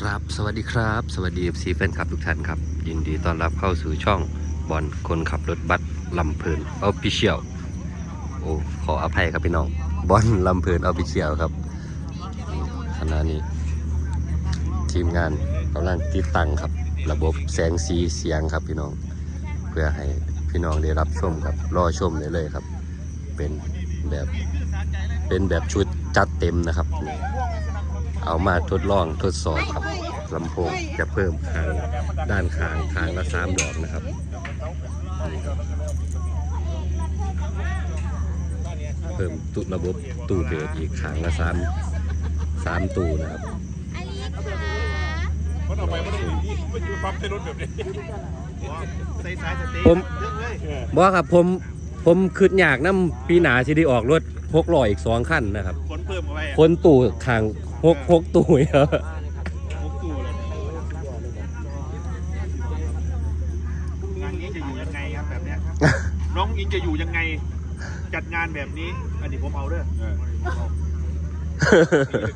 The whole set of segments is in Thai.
ครับ สวัสดีครับ สวัสดี FC แฟนคลับทุกท่านครับ ยินดีต้อนรับเข้าสู่ช่องบอลคนขับรถบัสลำเพลินออฟฟิเชียลโอ้ขออภัยครับพี่น้องบอลลำเพลินออฟฟิเชียลครับขณะนี้ ทีมงานกำลังติดตั้งครับ ระบบแสงสีเสียงครับพี่น้อง เพื่อให้พี่น้องได้รับชมครับรอชมได้เลยครับ เป็นแบบเป็นแบบชุดจัดเต็มนะครับ เอามาทดลองทดสอบครับลำโพงจะเพิ่มทางด้านข้างทางละสามดอกนะครับนี่ครับ เพิ่มตุระบบตู้เบสอีกข้างละสามสามตู้นะครับอลิสค่ะมันออกไปมันต้องมีไม่อยู่ปั๊มในรถแบบนี้ใส่สายสเตผมเรื่องเลยบอกครับผมผมคืดอยากน้ำปีหนาสิได้ออกรถหกร้อยอีกสองขั้นนะครับขนเพิ่มเข้าไปคนตู่ขาง หกหกตู่เยอะหกตู้เลยงานนี้จะอยู่ยังไงครับแบบเนี้ยครับน้องอิงจะอยู่ยังไง จัดงานแบบนี้ อันนี้ผมเอาเด้อ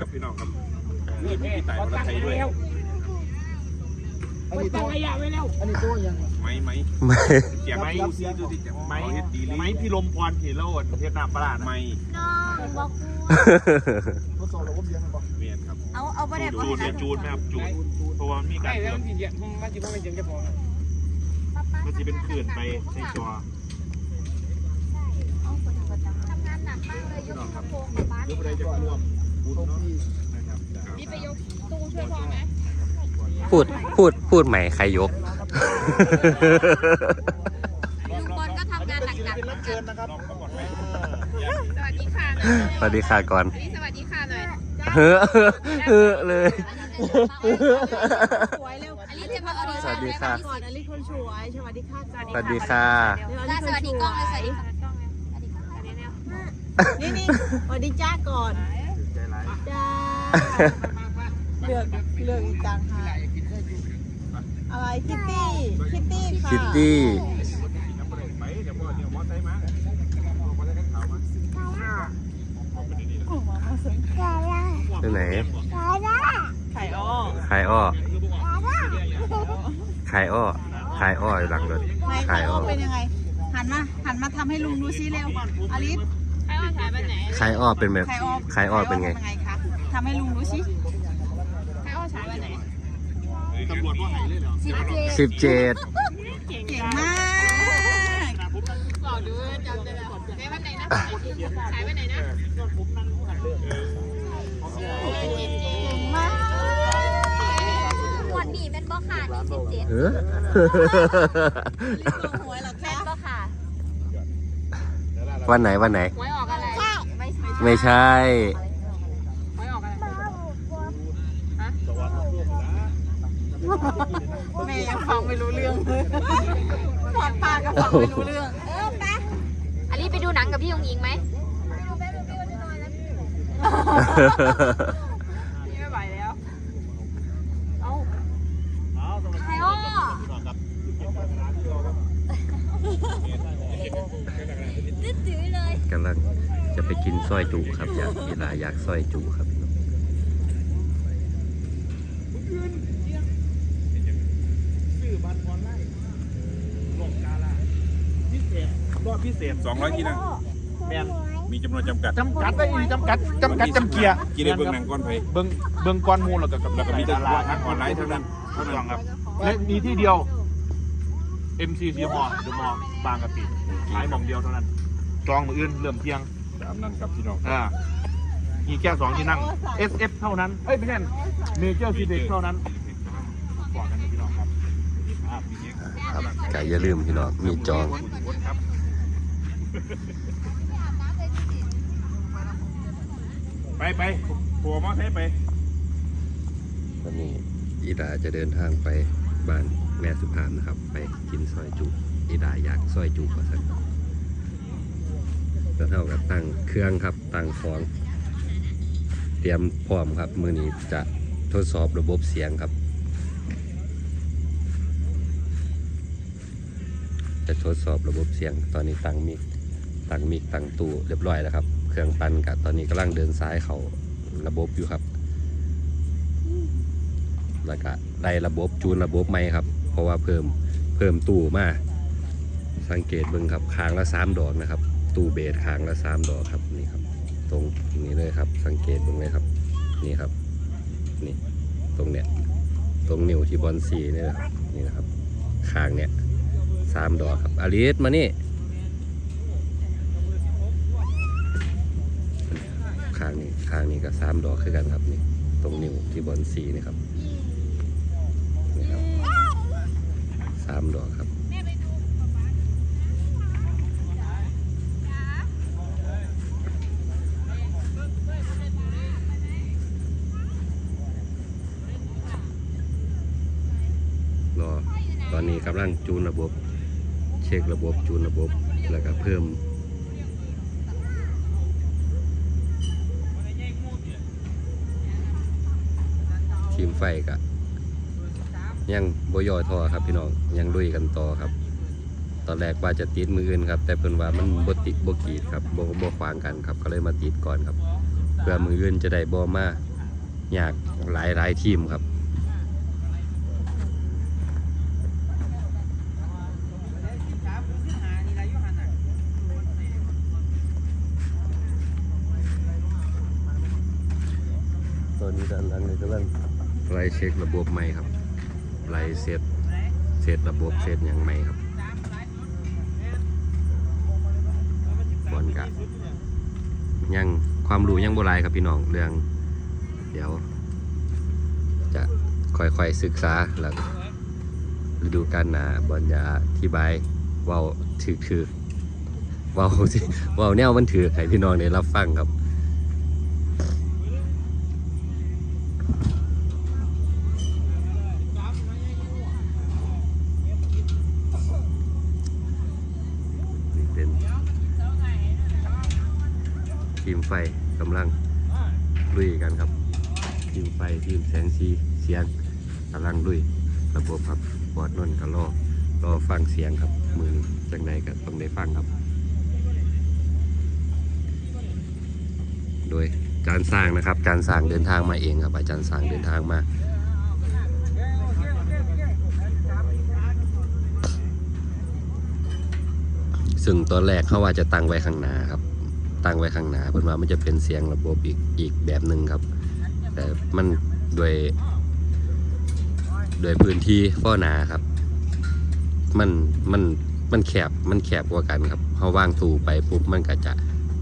กับพี่น้องครับนี่พี่ไต่รถไทยด้วยอันนี้ตัวอันนี้ตัวยังไหมไหมไม่เสียงไหมไหมไหมพี่ลมพรเขตเล่าประเทศนาปราดไหมน้องบอก ทดสอบระบบเสียงมันบอกเมียนครับเอาเอาประเด็นจูนเนี่ยจูนไหมครับจูนเพราะว่ามันมีการเพิ่มมันจะไม่เสียงจะพอก็จะเป็นขื่นไปในจอทำงานหนักมากเลยยกลำโพงกับบ้านหรือใครจะร่วมบุญเนาะนะครับนี่ไปยกตู้ช่วยพ่อไหมพูดพูดพูดใหม่ใครยก ลุงบอลก็ทำงานหนักๆเหมือนกันนะครับก็หมดไหม สวัสดีค่ะสวัสดีค่ะก่อนอันนี้สวัสดีค่ะหน่อยเฮ้อเฮ้อเลยสวยเร็วอันนี้จะมาออดิสวัสดีค่ะก่อนอลิคนสวยสวัสดีค่ะสวัสดีค่ะสวัสดีกล้องเลยสวัสดีค่ะกล้องเลยสวัสดีค่ะนี่นี่สวัสดีจ้าก่อนใจร้ายจ้าเลือกเลือกอีกต่างหากอะไรคิตตี้คิตตี้ค่ะคิตตี้ ไปเดี๋ยวพ่อเดี๋ยวมอไซค์มาพ่อจะกันข่าวมา ที่ไหน ไข่อ้อขายอ้อ ขายอ้อ ขายอ้ออยู่หลังรถไหนขาไข่ยอ้อ้ออ เป็นยังไง หันมา หันมาทำให้ลุงดูซิเร็วอลิสใครว่าขายไปไหนขายอ้อเป็นแบบ ไข่อ้อขายอ้อเป็นไงทำคะทำให้ลุงดูซิใครว่าขายไปไหนตำรวจว่าไหนเลยเหรอสิบเจ็ดสิบเจ็ด เก่งมาก บอกดูจำได้แล้วในวันไหนนะขายไปไหนนะเก่งมากหมวดหนีเป็นบ่ค่ะนี่สิบเจ็ดเออหวยหรอแค่บ่ค่ะวันไหนวันไหน หวยออกอะไร ไม่ใช่ไม่ใช่ หวยออกอะไรแม่ยังฟังไม่รู้เรื่องเลยพอดปากก็ฟังไม่รู้เรื่อง เออปะอันนี้ไป ดูหนังกับพี่ยงยิงไหมพี่ไม่ไหวแล้วใครอ้อตื้อๆเลยกำลังจะไปกินสร้อยจุครับ อยากกีฬาอยากสร้อยจุครับซื้อบัตรออนไลน์ลงกาลาพิเศษรอบพิเศษ 200 ที่นั่ง แมนมีจำนวนจำกัดจำกัดได้อีจำกัดจำกัดจำเกียร์กี่ได้เบิ่งหนังก้อนไผเบิ้งเบิ้งก้อนมูลแล้วก็กับแล้วก็มีแต่ว่าทางออนไลน์เท่านั้นเท่านั้นครับและมีที่เดียว MCC มอเดอะมอบางกะปิขายหม่องเดียวเท่านั้นจองมืออื่นเริ่มเที่ยงตามนั้นครับพี่น้องอ่ามีแค่สองที่นั่ง SF เท่านั้นเอ้ยไม่ใช่เมเจอร์ซีเด็กเท่านั้นบอกกันนะพี่น้องครับภาพมีเยอะครับก็อย่าลืมพี่น้องมีจอง ครับ ไปไปผัวมอไซค์ไปวันนี้อีดาจะเดินทางไปบ้านแม่สุภาพนะครับ ไปกินซอยจุอีดาอยากซอยจุมาสักแล้วเท่ากับตั้งเครื่องครับตั้งของ เตรียมพร้อมครับ มือนี้จะทดสอบระบบเสียงครับ จะทดสอบระบบเสียงตอนนี้ตั้งมิกตั้งมิกตั้งตู้เรียบร้อยแล้วครับ เครื่องปั้นกับตอนนี้กำลังเดินซ้ายเขาระบบอยู่ครับ แล้วก็ได้ระบบจูนระบบใหม่ครับ เพราะว่าเพิ่มเพิ่มตู้มาสังเกตเบิ่งครับคางละสามดอกนะครับ ตู้เบสคางละสามดอกครับนี่ครับ ตรงนี้เลยครับ สังเกตเบิ่งเลยครับ นี่ครับ นี่ตรงเนี้ยตรงนิ้วที่บอลสีนี่นะครับนี่นะครับคางเนี้ยสามดอกครับอลิสมานี่คางนี้คางนี้ก็สามดอกคือกันครับนี่ตรงนิ้วที่บอลสีนี่ครับนี่ครับสามดอกครับรอตอนนี้กำลังจูนระบบ เช็คระบบจูนระบบแล้วก็เพิ่ม ทีมไฟกะยังบยอทอครับพี่น้องยังดุยกันต่อครับ ตอนแรกว่าจะติดมืออื่นครับ แต่เพิ่นว่ามันบติดบกีดครับบบ่ขวางกันครับ ก็เลยมาติดก่อนครับ เพื่อมืออื่นจะได้บ่มาอยากหลายหลายทีมครับตอนนี้ด้านหลังนี่กำลัง ไล่เช็คระบบใหม่ครับไล่เซตเซตระบบเซตอย่างใหม่ครับบอลกะยังความรู้ยังโบราณครับพี่น้องเรื่อง เดี๋ยว จะค่อยๆศึกษาแล้วฤดูกาลหนาบอลจะอธิบายเว่าถือคือเว่าสิเว่าแนวมันถือให้พี่น้องได้รับฟังครับ ทีมไฟกำลังลุยกันครับ ทีมไฟทีมแสงสีเสียงกำลังลุยระบบครับบอดนนท์ก็รอรอฟังเสียงครับ มือจังใดก็ต้องได้ฟังครับ โดยจานสร้างนะครับจานสร้างเดินทางมาเองครับอาจารย์สร้างเดินทางมาซึ่งตอนแรกเขาว่าจะตั้งไว้ข้างหน้าครับ ตั้งไว้ข้างหน้าเพื่อว่ามันจะเป็นเสียงระบบอีกอีกแบบหนึ่งครับ แต่มันด้วยด้วยพื้นที่ฟ้อหนาครับ มันมันมันแคบมันแคบกว่ากันครับเขาว่างถูไปปุ๊บมันก็จะ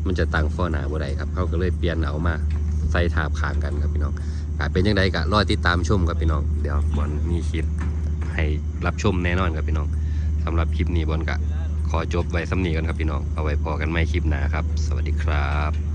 มันจะตั้งฟ้อหนาบ่ได้ครับเขาก็เลยเปลี่ยนเอามาใส่ถาบขางกันครับพี่น้องก็เป็นยังไงก็รอติดตามชมครับพี่น้อง เดี๋ยวบอลมีคลิปให้รับชมแน่นอนครับพี่น้องสำหรับคลิปนี้บอลกะ ขอจบไว้สำนีกันครับพี่น้อง เอาไว้พอกันไม่คลิปหนาครับ สวัสดีครับ